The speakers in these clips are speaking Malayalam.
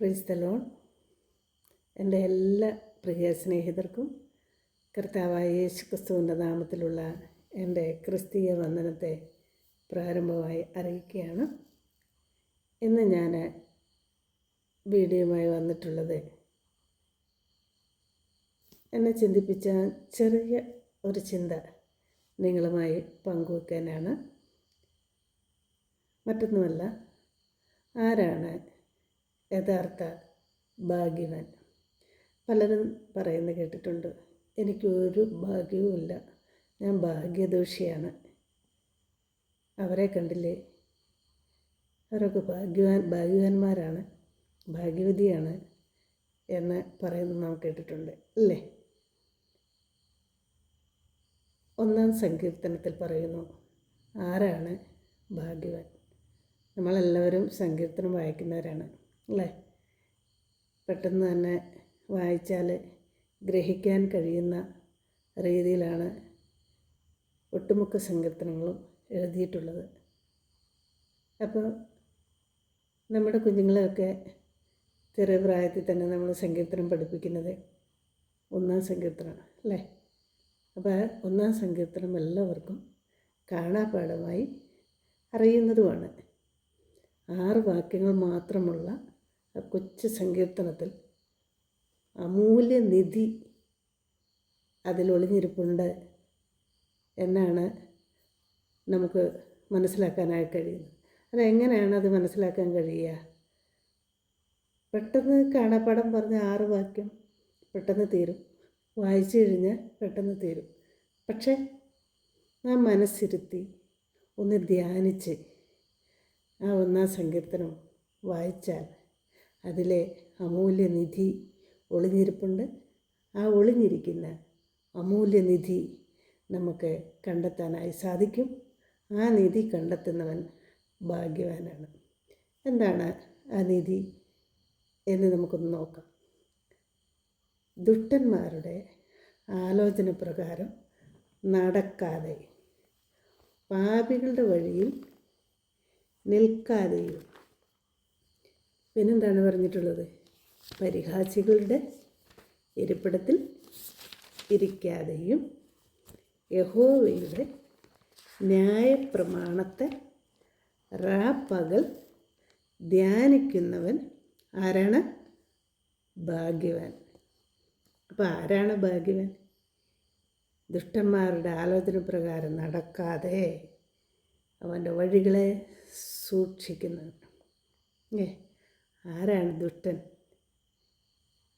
പ്രൈസ് എന്റെ എല്ലാ പ്രിയ സ്നേഹിതർക്കും കർത്താവായ യേശു ക്രിസ്തുവിന്റെ നാമത്തിലുള്ള എന്റെ ക്രിസ്തീയ വന്ദനത്തെ പ്രാരംഭമായി അറിയിക്കുകയാണ്. ഇന്ന് ഞാൻ വീഡിയോയുമായി വന്നിട്ടുള്ളത് എന്നെ ചിന്തിപ്പിച്ച ചെറിയ ഒരു ചിന്ത നിങ്ങളുമായി പങ്കുവെക്കാനാണ്. മറ്റൊന്നുമല്ല ആരാണ് യഥാർത്ഥ ഭാഗ്യവാൻ. പലരും പറയുന്നത് കേട്ടിട്ടുണ്ട് എനിക്കൊരു ഭാഗ്യവുമില്ല ഞാൻ ഭാഗ്യദോഷിയാണ്. അവരെ കണ്ടില്ലേ? അവരൊക്കെ ഭാഗ്യവാൻ ഭാഗ്യവാന്മാരാണ് ഭാഗ്യവതിയാണ് എന്ന് പറയുന്നത് നാം കേട്ടിട്ടുണ്ട് അല്ലേ? ഒന്നാം സങ്കീർത്തനത്തിൽ പറയുന്നു ആരാണ് ഭാഗ്യവാൻ? നമ്മളെല്ലാവരും സങ്കീർത്തനം വായിക്കുന്നവരാണ്. അല്ലേ? പെട്ടെന്ന് തന്നെ വായിച്ചാൽ ഗ്രഹിക്കാൻ കഴിയുന്ന രീതിയിലാണ് ഒട്ടുമുക്ക സങ്കീർത്തനങ്ങളും എഴുതിയിട്ടുള്ളത്. അപ്പോൾ നമ്മുടെ കുഞ്ഞുങ്ങളെയൊക്കെ ചെറിയ പ്രായത്തിൽ തന്നെ നമ്മൾ സങ്കീർത്തനം പഠിപ്പിക്കുന്നത് ഒന്നാം സങ്കീർത്തനം അല്ലേ? അപ്പോൾ ഒന്നാം സങ്കീർത്തനം എല്ലാവർക്കും കാണാപാഠമായി അറിയുന്നതുമാണ്. ആറ് വാക്യങ്ങൾ മാത്രമുള്ള ആ കൊച്ചു സങ്കീർത്തനത്തിൽ അമൂല്യനിധി അതിലൊളിഞ്ഞിരിപ്പുണ്ട് എന്നാണ് നമുക്ക് മനസ്സിലാക്കാനായി കഴിയുന്നത്. അതെങ്ങനെയാണ് അത് മനസ്സിലാക്കാൻ കഴിയുക? പെട്ടെന്ന് കാണാപ്പാടം പറഞ്ഞ ആറ് വാക്യം പെട്ടെന്ന് തീരും. വായിച്ചു കഴിഞ്ഞാൽ പെട്ടെന്ന് തീരും. പക്ഷേ ആ മനസ്സിരുത്തി ഒന്ന് ധ്യാനിച്ച് ആ ഒന്നാം സങ്കീർത്തനം വായിച്ചാൽ അതിലെ അമൂല്യനിധി ഒളിഞ്ഞിരിപ്പുണ്ട്. ആ ഒളിഞ്ഞിരിക്കുന്ന അമൂല്യനിധി നമുക്ക് കണ്ടെത്താനായി സാധിക്കും. ആ നിധി കണ്ടെത്തുന്നവൻ ഭാഗ്യവാനാണ്. എന്താണ് ആ നിധി എന്ന് നമുക്കൊന്ന് നോക്കാം. ദുഷ്ടന്മാരുടെ ആലോചന പ്രകാരം നടക്കാതെ പാപികളുടെ വഴിയിൽ നിൽക്കാതെയും പിന്നെന്താണ് പറഞ്ഞിട്ടുള്ളത്? പരിഹാസികളുടെ ഇരിപ്പിടത്തിൽ ഇരിക്കാതെയും യഹോവയുടെ ന്യായപ്രമാണത്തെ റാപ്പകൽ ധ്യാനിക്കുന്നവൻ ആരാണ്? ഭാഗ്യവാൻ. അപ്പോൾ ആരാണ് ഭാഗ്യവാൻ? ദുഷ്ടന്മാരുടെ ആലോചന പ്രകാരം നടക്കാതെ അവന്റെ വഴികളെ സൂക്ഷിക്കുന്നവൻ. ഏ? ആരാണ് ദുഷ്ടൻ?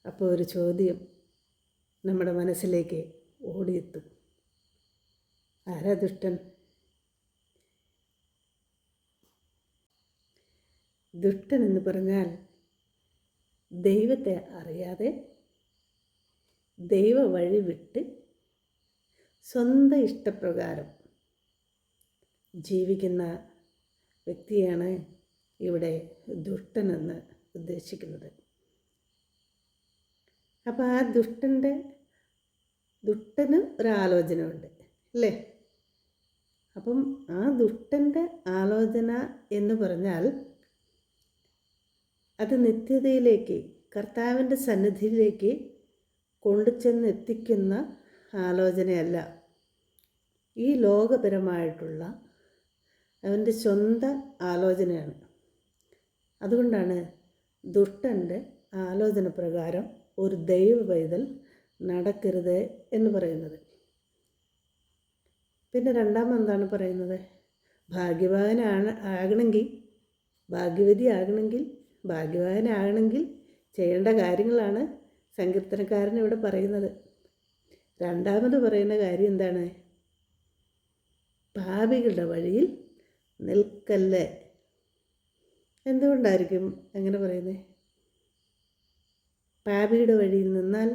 അപ്പോൾ ഒരു ചോദ്യം നമ്മുടെ മനസ്സിലേക്ക് ഓടിയെത്തും. ആരാ ദുഷ്ടൻ? ദുഷ്ടൻ എന്ന് പറഞ്ഞാൽ ദൈവത്തെ അറിയാതെ ദൈവ വഴി വിട്ട് സ്വന്തം ഇഷ്ടപ്രകാരം ജീവിക്കുന്ന വ്യക്തിയാണ് ഇവിടെ ദുഷ്ടനെന്ന് ഉദ്ദേശിക്കുന്നത്. അപ്പോൾ ആ ദുഷ്ടന്റെ ദുഷ്ടന് ഒരാലോചന ഉണ്ട് അല്ലേ? അപ്പം ആ ദുഷ്ടന്റെ ആലോചന എന്ന് പറഞ്ഞാൽ അത് നിത്യതയിലേക്ക് കർത്താവിന്റെ സന്നിധിയിലേക്ക് കൊണ്ടുചെന്ന് എത്തിക്കുന്ന ആലോചനയല്ല. ഈ ലോകപരമായിട്ടുള്ള അവന്റെ സ്വന്തം ആലോചനയാണ്. അതുകൊണ്ടാണ് ദുഷ്ടന്റെ ആലോചന പ്രകാരം ഒരു ദൈവ പൈതൽ നടക്കരുത് എന്ന് പറയുന്നത്. പിന്നെ രണ്ടാമത് എന്താണ് പറയുന്നത്? ഭാഗ്യവാനാണ് ആകണമെങ്കിൽ ഭാഗ്യവതി ആകണമെങ്കിൽ ഭാഗ്യവാനാകണമെങ്കിൽ ചെയ്യേണ്ട കാര്യങ്ങളാണ് സങ്കീർത്തനക്കാരൻ ഇവിടെ പറയുന്നത്. രണ്ടാമത് പറയുന്ന കാര്യം എന്താണ്? പാപികളുടെ വഴിയിൽ നിൽക്കല്ലേ. എന്തുകൊണ്ടായിരിക്കും അങ്ങനെ പറയുന്നത് പാപിയുടെ വഴിയിൽ നിന്നാൽ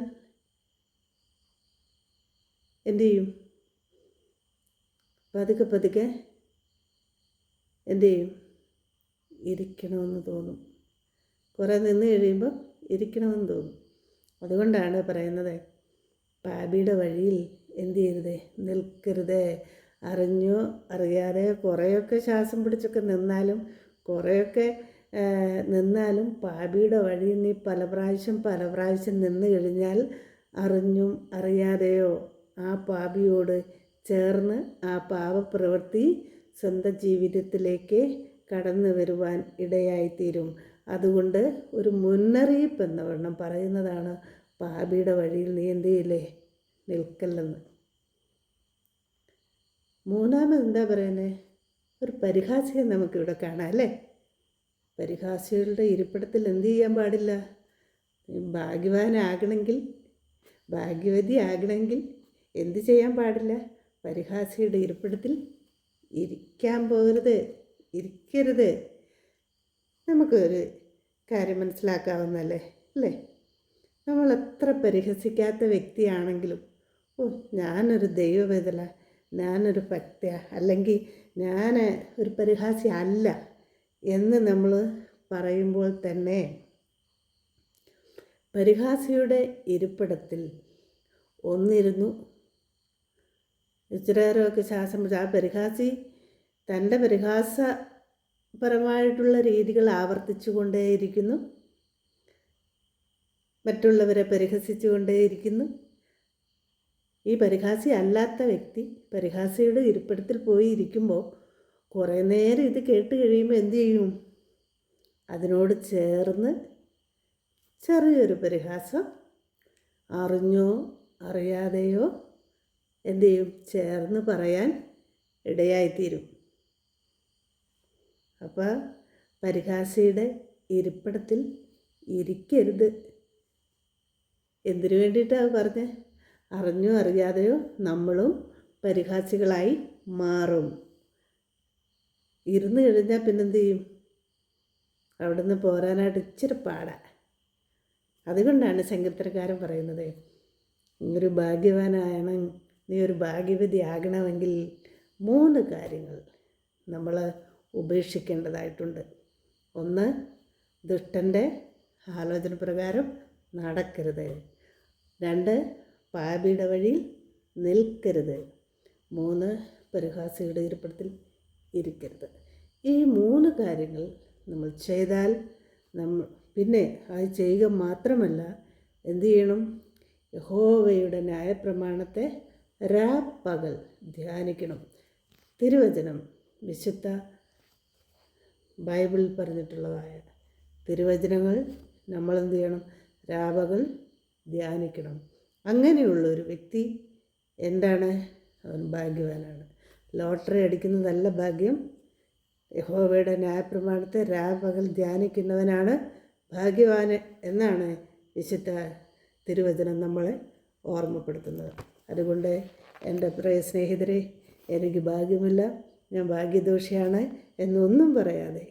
എന്തു ചെയ്യും പതുക്കെ പതുക്കെ എന്തു ചെയ്യും ഇരിക്കണമെന്ന് തോന്നും. കുറേ നിന്ന് കഴിയുമ്പോൾ ഇരിക്കണമെന്ന് തോന്നും. അതുകൊണ്ടാണ് പറയുന്നത് പാപിയുടെ വഴിയിൽ എന്തു ചെയ്യരുത് നിൽക്കരുത്. അറിഞ്ഞോ അറിയാതെ കുറേയൊക്കെ ശ്വാസം പിടിച്ചൊക്കെ നിന്നാലും കുറേയൊക്കെ നിന്നാലും പാപിയുടെ വഴിയിൽ നീ പല പ്രാവശ്യം പല പ്രാവശ്യം നിന്ന് കഴിഞ്ഞാൽ അറിഞ്ഞും അറിയാതെയോ ആ പാപിയോട് ചേർന്ന് ആ പാപപ്രവൃത്തി സ്വന്തം ജീവിതത്തിലേക്ക് കടന്നു വരുവാൻ ഇടയായിത്തീരും. അതുകൊണ്ട് ഒരു മുന്നറിയിപ്പ് എന്ന വണ്ണം പറയുന്നതാണ് പാപിയുടെ വഴിയിൽ നീ എന്ത് ചെയ്യില്ലേ? നിൽക്കല്ലെന്ന്. മൂന്നാമത് എന്താ പറയുന്നത് ഒരു പരിഹാസിയെ നമുക്കിവിടെ കാണാം അല്ലേ? പരിഹാസികളുടെ ഇരിപ്പിടത്തിൽ എന്ത് ചെയ്യാൻ പാടില്ല? ഭാഗ്യവാനാകണമെങ്കിൽ ഭാഗ്യവതി ആകണമെങ്കിൽ എന്ത് ചെയ്യാൻ പാടില്ല? പരിഹാസിയുടെ ഇരിപ്പിടത്തിൽ ഇരിക്കാൻ പോകരുത് ഇരിക്കരുത്. നമുക്കൊരു കാര്യം മനസ്സിലാക്കാവുന്നല്ലേ അല്ലേ? നമ്മൾ എത്ര പരിഹസിക്കാത്ത വ്യക്തിയാണെങ്കിലും ഓ ഞാനൊരു ദൈവവേദല ഞാനൊരു ഭക്ത അല്ലെങ്കിൽ ഞാൻ ഒരു പരിഹാസി അല്ല എന്ന് നമ്മൾ പറയുമ്പോൾ തന്നെ പരിഹാസിയുടെ ഇരിപ്പിടത്തിൽ ഒന്നിരുന്നു. ഇച്ചിരേരമൊക്കെ ശ്വാസം ആ പരിഹാസി തന്റെ പരിഹാസപരമായിട്ടുള്ള രീതികൾ ആവർത്തിച്ചു കൊണ്ടേയിരിക്കുന്നു. മറ്റുള്ളവരെ പരിഹസിച്ചു കൊണ്ടേയിരിക്കുന്നു. ഈ പരിഹാസി അല്ലാത്ത വ്യക്തി പരിഹാസിയുടെ ഇരിപ്പിടത്തിൽ പോയി ഇരിക്കുമ്പോൾ കുറേ നേരം ഇത് കേട്ട് കഴിയുമ്പോൾ എന്തു ചെയ്യും? അതിനോട് ചേർന്ന് ചെറിയൊരു പരിഹാസം അറിഞ്ഞോ അറിയാതെയോ എന്തു ചെയ്യും? ചേർന്ന് പറയാൻ ഇടയായിത്തീരും. അപ്പോൾ പരിഹാസിയുടെ ഇരിപ്പിടത്തിൽ ഇരിക്കരുത്. എന്തിനു വേണ്ടിയിട്ടാണ് പറഞ്ഞത് അറിഞ്ഞോ അറിയാതെയോ നമ്മളും പരിഹാസികളായി മാറും. ഇരുന്ന് കഴിഞ്ഞാൽ പിന്നെന്ത് ചെയ്യും അവിടുന്ന് പോരാനായിട്ട് ഇച്ചിരി പാടാ. അതുകൊണ്ടാണ് സങ്കീർത്തനക്കാരൻ പറയുന്നത് ഇങ്ങനൊരു ഭാഗ്യവാനാണ് നീ ഒരു ഭാഗ്യവതി ആകണമെങ്കിൽ മൂന്ന് കാര്യങ്ങൾ നമ്മൾ ഉപേക്ഷിക്കേണ്ടതായിട്ടുണ്ട്. ഒന്ന് ദുഷ്ടന്റെ ആലോചന പ്രകാരം നടക്കരുത്. രണ്ട് പാപിയുടെ വഴിയിൽ നിൽക്കരുത്. മൂന്ന് പരിഹാസിയുടെ ഇരിപ്പിടത്തിൽ ഇരിക്കരുത്. ഈ മൂന്ന് കാര്യങ്ങൾ നമ്മൾ ചെയ്താൽ നമ്മൾ പിന്നെ അത് ചെയ്യുക മാത്രമല്ല എന്ത് ചെയ്യണം? യഹോവയുടെ ന്യായപ്രമാണത്തെ രാപ്പകൽ ധ്യാനിക്കണം. തിരുവചനം വിശുദ്ധ ബൈബിളിൽ പറഞ്ഞിട്ടുള്ളതായ തിരുവചനങ്ങൾ നമ്മളെന്ത് ചെയ്യണം? രാപകൽ ധ്യാനിക്കണം. അങ്ങനെയുള്ള ഒരു വ്യക്തി എന്താണ്? അവൻ ഭാഗ്യവാനാണ്. ലോട്ടറി അടിക്കുന്നതല്ല ഭാഗ്യം. യഹോവയുടെ ന്യായപ്രമാണത്തെ രാപകൽ ധ്യാനിക്കുന്നവനാണ് ഭാഗ്യവാന് എന്നാണ് വിശുദ്ധ തിരുവചനം നമ്മളെ ഓർമ്മപ്പെടുത്തുന്നത്. അതുകൊണ്ട് എന്റെ പ്രിയ സ്നേഹിതരെ എനിക്ക് ഭാഗ്യമില്ല. ഞാൻ ഭാഗ്യദോഷിയാണ് എന്നൊന്നും പറയാതെ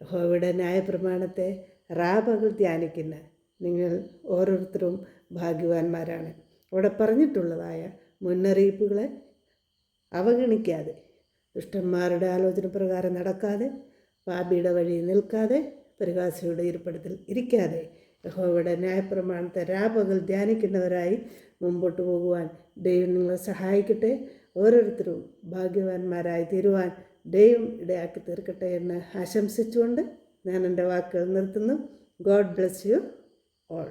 യഹോവയുടെ ന്യായപ്രമാണത്തെ റാപകൽ ധ്യാനിക്കുന്ന നിങ്ങൾ ഓരോരുത്തരും ഭാഗ്യവാന്മാരാണ്. അവിടെ പറഞ്ഞിട്ടുള്ളതായ മുന്നറിയിപ്പുകളെ അവഗണിക്കാതെ ദുഷ്ടന്മാരുടെ ആലോചന പ്രകാരം നടക്കാതെ പാപിയുടെ വഴി നിൽക്കാതെ പരിഹാസിയുടെ ഇരിപ്പിടത്തിൽ ഇരിക്കാതെ യഹോവയുടെ ന്യായപ്രമാണത്തെ രാപകൽ ധ്യാനിക്കുന്നവരായി മുമ്പോട്ട് പോകുവാൻ ദൈവം നിങ്ങളെ സഹായിക്കട്ടെ. ഓരോരുത്തരും ഭാഗ്യവാന്മാരായി തീരുവാൻ ദൈവം ഇടയാക്കി തീർക്കട്ടെ എന്ന് ആശംസിച്ചുകൊണ്ട് ഞാൻ എന്റെ വാക്കുകൾ നിർത്തുന്നു. God bless you all.